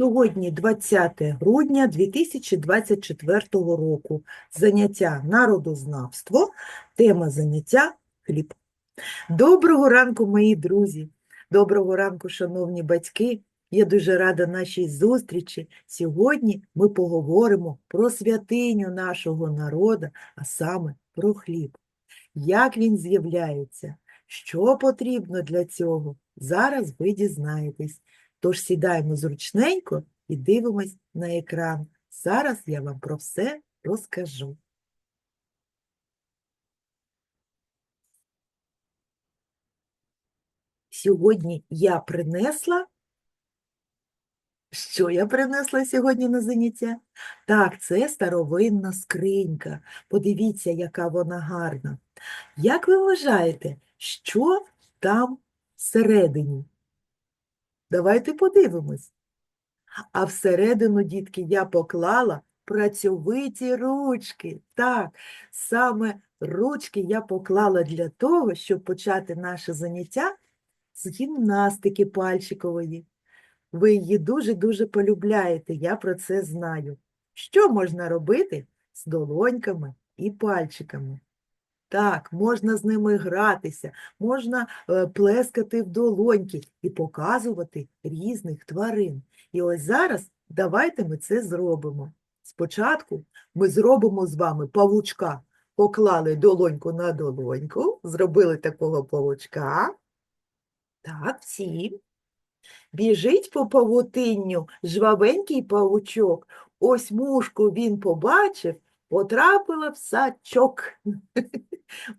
Сьогодні 20 грудня 2024 року. Заняття народознавство, тема заняття хліб. Доброго ранку, мої друзі! Доброго ранку, шановні батьки! Я дуже рада нашій зустрічі. Сьогодні ми поговоримо про святиню нашого народу, а саме про хліб. Як він з'являється, що потрібно для цього, зараз ви дізнаєтесь. Тож сідаємо зручненько і дивимось на екран. Зараз я вам про все розкажу. Сьогодні я принесла. Що я принесла сьогодні на заняття? Так, це старовинна скринька. Подивіться, яка вона гарна. Як ви вважаєте, що там всередині? Давайте подивимось. А всередину, дітки, я поклала працьовиті ручки. Так, саме ручки я поклала для того, щоб почати наше заняття з гімнастики пальчикової. Ви її дуже-дуже полюбляєте, я про це знаю. Що можна робити з долоньками і пальчиками? Так, можна з ними гратися, можна е, плескати в долоньки і показувати різних тварин. І ось зараз давайте ми це зробимо. Спочатку ми зробимо з вами павучка. Поклали долоньку на долоньку, зробили такого павучка. Так, всі. Біжить по павутинню жвавенький павучок. Ось мушку він побачив, потрапила в сачок.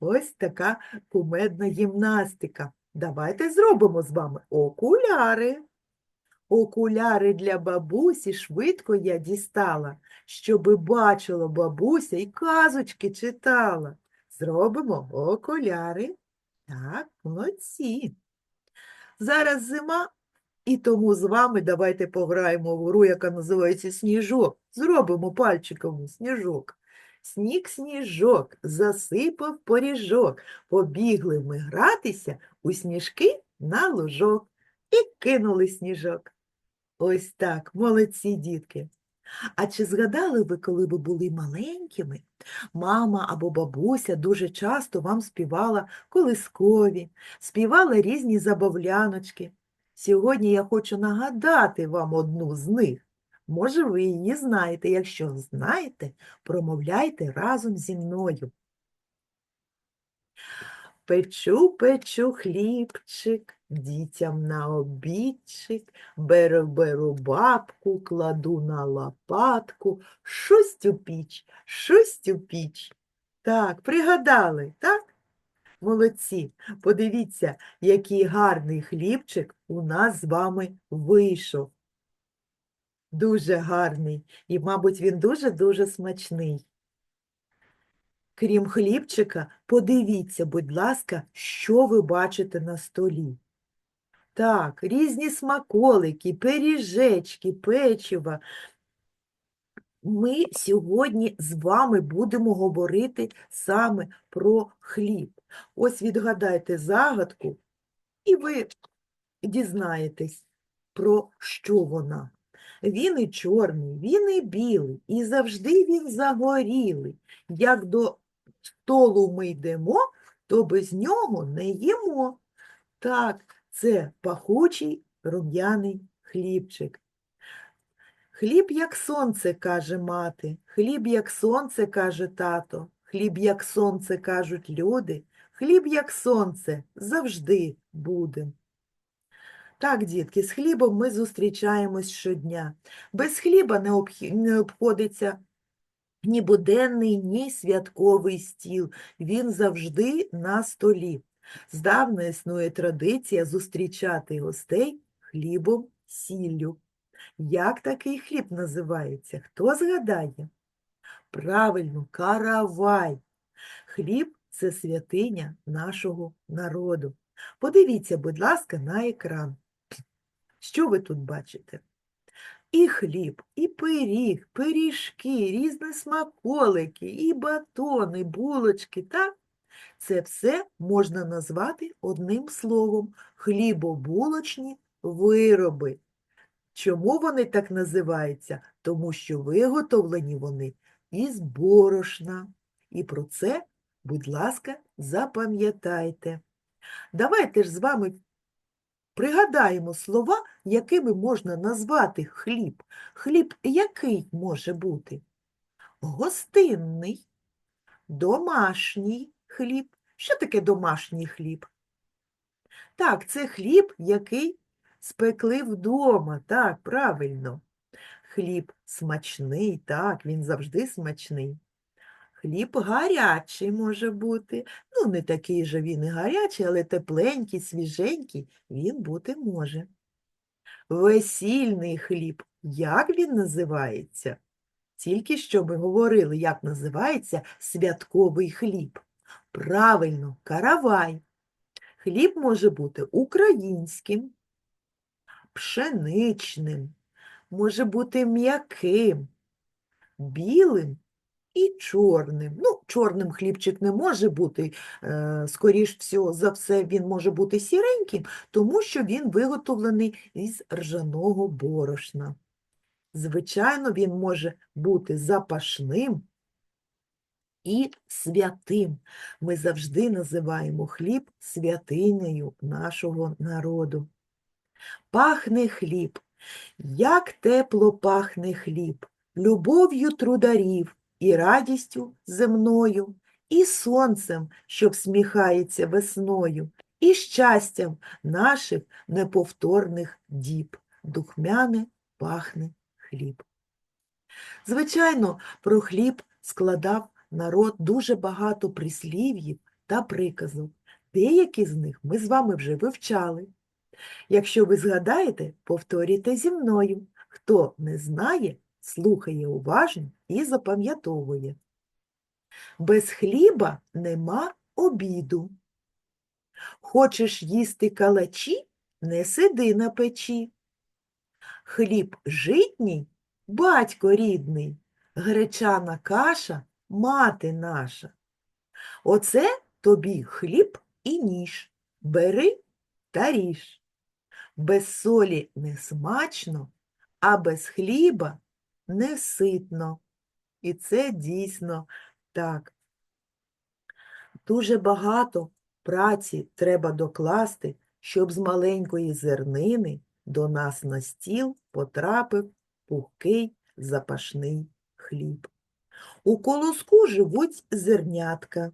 Ось така кумедна гімнастика. Давайте зробимо з вами окуляри. Окуляри для бабусі швидко я дістала, щоби бачила бабуся і казочки читала. Зробимо окуляри. Так, молодці. Зараз зима, і тому з вами давайте пограємо в гру, яка називається сніжок. Зробимо пальчиком сніжок. Сніг сніжок, засипав поріжок. Побігли ми гратися у сніжки на лужок і кинули сніжок. Ось так, молодці дітки. А чи згадали ви, коли ви були маленькими, мама або бабуся дуже часто вам співала колискові, співала різні забавляночки. Сьогодні я хочу нагадати вам одну з них. Може, ви її знаєте. Якщо знаєте, промовляйте разом зі мною. Печу, печу хлібчик, дітям на обідчик, беру, беру бабку, кладу на лопатку, шусть у піч, шусть у піч. Так, пригадали, так? Молодці. Подивіться, який гарний хлібчик у нас з вами вийшов. Дуже гарний і, мабуть, він дуже-дуже смачний. Крім хлібчика, подивіться, будь ласка, що ви бачите на столі. Так, різні смаколики, пиріжечки, печива. Ми сьогодні з вами будемо говорити саме про хліб. Ось відгадайте загадку, і ви дізнаєтесь, про що вона. Він і чорний, він і білий, і завжди він загорілий. Як до столу ми йдемо, то без нього не їмо. Так, це пахучий рум'яний хлібчик. Хліб, як сонце, каже мати, хліб, як сонце, каже тато, хліб, як сонце, кажуть люди, хліб, як сонце, завжди буде. Так, дітки, з хлібом ми зустрічаємось щодня. Без хліба не, обхі- не обходиться ні буденний, ні святковий стіл. Він завжди на столі. Здавна існує традиція зустрічати гостей хлібом сіллю. Як такий хліб називається? Хто згадає? Правильно, каравай. Хліб це святиня нашого народу. Подивіться, будь ласка, на екран. Що ви тут бачите? І хліб, і пиріг, пиріжки, різні смаколики, і батони, булочки, так? Це все можна назвати одним словом хлібобулочні вироби. Чому вони так називаються? Тому що виготовлені вони із борошна. І про це, будь ласка, запам'ятайте. Давайте ж з вами пригадаємо слова, якими можна назвати хліб. Хліб який може бути? Гостинний, домашній хліб. Що таке домашній хліб? Так, це хліб, який спекли вдома. Так, правильно. Хліб смачний, так, він завжди смачний. Хліб гарячий може бути. Ну, не такий же він і гарячий, але тепленький, свіженький він бути може. Весільний хліб. Як він називається? Тільки що ми говорили, як називається святковий хліб. Правильно, каравай. Хліб може бути українським, пшеничним, може бути м'яким, білим і чорним. Ну, чорним хлібчик не може бути, е, скоріш всього за все, він може бути сіреньким, тому що він виготовлений із ржаного борошна. Звичайно, він може бути запашним і святим. Ми завжди називаємо хліб святинею нашого народу. Пахне хліб, як тепло пахне хліб, любов'ю трударів і радістю земною, і сонцем, що всміхається весною, і щастям наших неповторних діб. Духмяне пахне хліб. Звичайно, про хліб складав народ дуже багато прислів'їв та приказок. Деякі з них ми з вами вже вивчали. Якщо ви згадаєте, повторюйте зі мною. Хто не знає, слухає уважно і запам'ятовує. Без хліба нема обіду. Хочеш їсти калачі, не сиди на печі. Хліб житній, батько рідний, гречана каша, мати наша. Оце тобі хліб і ніж. Бери та ріж. Без солі не смачно, а без хліба не ситно. І це дійсно так. Дуже багато праці треба докласти, щоб з маленької зернини до нас на стіл потрапив пухкий запашний хліб. У колоску живуть зернятка.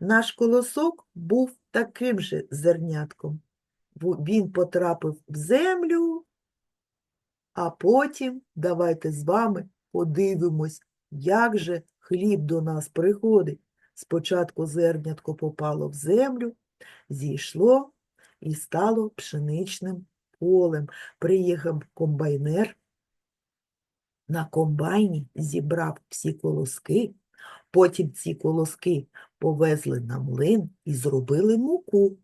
Наш колосок був таким же зернятком. Він потрапив в землю, а потім давайте з вами подивимось, як же хліб до нас приходить. Спочатку зернятко попало в землю, зійшло і стало пшеничним полем. Приїхав комбайнер, на комбайні зібрав всі колоски, потім ці колоски повезли на млин і зробили муку.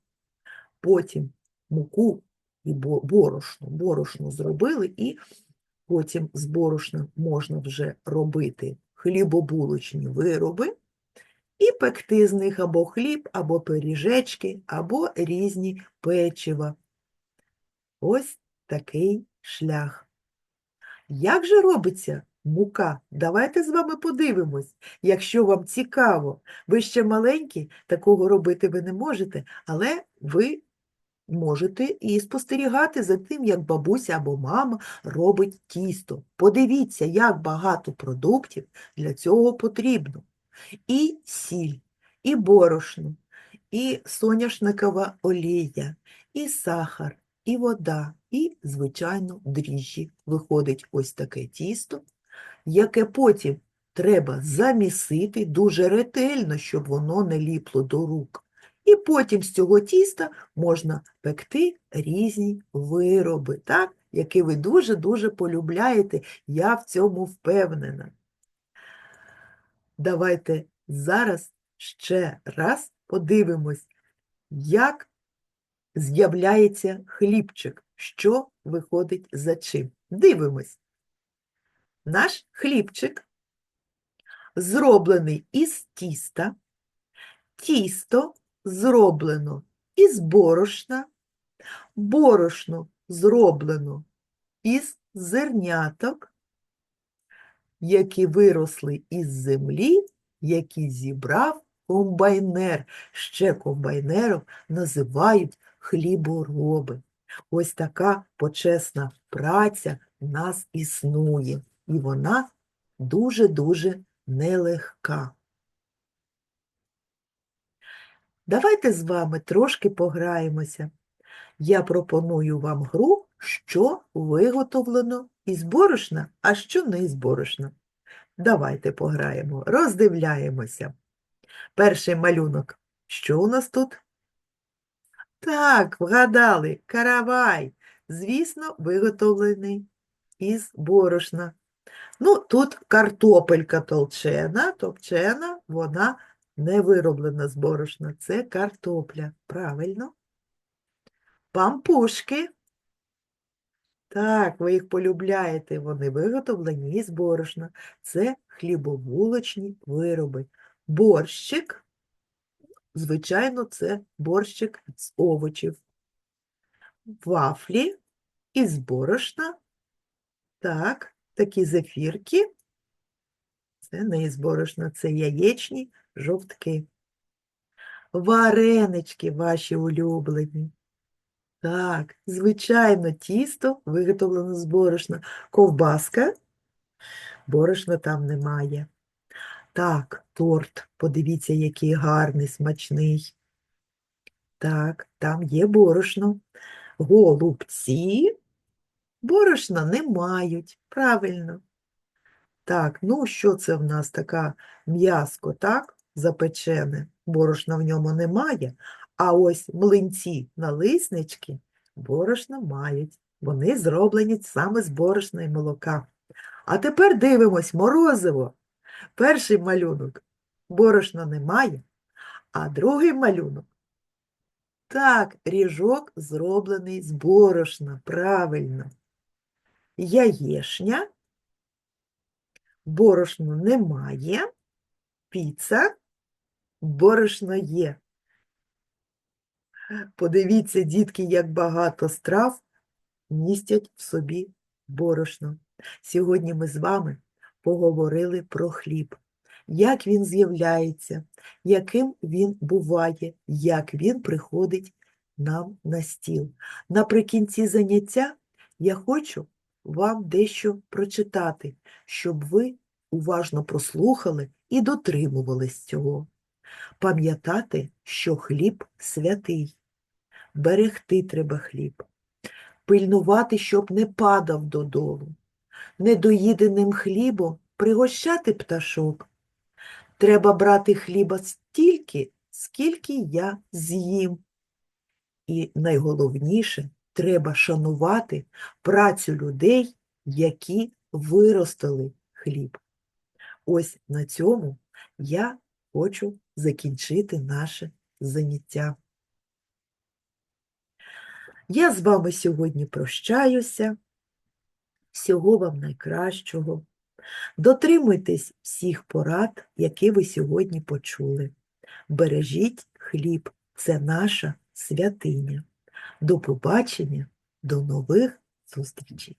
Потім муку і борошно, борошно зробили, і потім з борошна можна вже робити хлібобулочні вироби і пекти з них або хліб, або пиріжечки, або різні печива. Ось такий шлях. Як же робиться мука? Давайте з вами подивимось, якщо вам цікаво. Ви ще маленькі, такого робити ви не можете, але ви можете і спостерігати за тим, як бабуся або мама робить тісто. Подивіться, як багато продуктів для цього потрібно. І сіль, і борошно, і соняшникова олія, і сахар, і вода, і, звичайно, дріжджі. Виходить ось таке тісто, яке потім треба замісити дуже ретельно, щоб воно не ліпло до рук. І потім з цього тіста можна пекти різні вироби, так? які ви дуже-дуже полюбляєте, я в цьому впевнена. Давайте зараз ще раз подивимось, як з'являється хлібчик, що виходить за чим. Дивимось. Наш хлібчик зроблений із тіста, тісто зроблено із борошна, борошно зроблено із зерняток, які виросли із землі, які зібрав комбайнер. Ще комбайнером називають хлібороби. Ось така почесна праця в нас існує, і вона дуже-дуже нелегка. Давайте з вами трошки пограємося. Я пропоную вам гру, що виготовлено із борошна, а що не із борошна. Давайте пограємо, роздивляємося. Перший малюнок. Що у нас тут? Так, вгадали, каравай. Звісно, виготовлений із борошна. Ну, тут картопелька толчена, топчена, вона не вироблена з борошна. Це картопля. Правильно. Пампушки. Так, ви їх полюбляєте, вони виготовлені із борошна. Це хлібобулочні вироби. Борщик, звичайно, це борщик з овочів. Вафлі із борошна. Так, такі зефірки. Це не із борошна, це яєчні жовтки. Варенички ваші улюблені. Так, звичайно, тісто виготовлено з борошна. Ковбаска, борошна там немає. Так, торт, подивіться, який гарний, смачний. Так, там є борошно. Голубці борошна не мають, правильно. Так, ну що це в нас така м'яско, так, запечене, борошна в ньому немає, а ось млинці налиснички борошна мають. Вони зроблені саме з борошна і молока. А тепер дивимось морозиво. Перший малюнок борошна немає, а другий малюнок. Так, ріжок зроблений з борошна, правильно. Яєшня, борошну немає, піца, борошно є. Подивіться, дітки, як багато страв містять в собі борошно. Сьогодні ми з вами поговорили про хліб, як він з'являється, яким він буває, як він приходить нам на стіл. Наприкінці заняття я хочу вам дещо прочитати, щоб ви уважно прослухали і дотримувались цього. Пам'ятати, що хліб святий, берегти треба хліб, пильнувати, щоб не падав додолу, недоїденим хлібом пригощати пташок. Треба брати хліба стільки, скільки я з'їм. І найголовніше, треба шанувати працю людей, які виростили хліб. Ось на цьому я хочу закінчити наше заняття. Я з вами сьогодні прощаюся. Всього вам найкращого. Дотримуйтесь всіх порад, які ви сьогодні почули. Бережіть хліб, це наша святиня. До побачення, до нових зустрічей!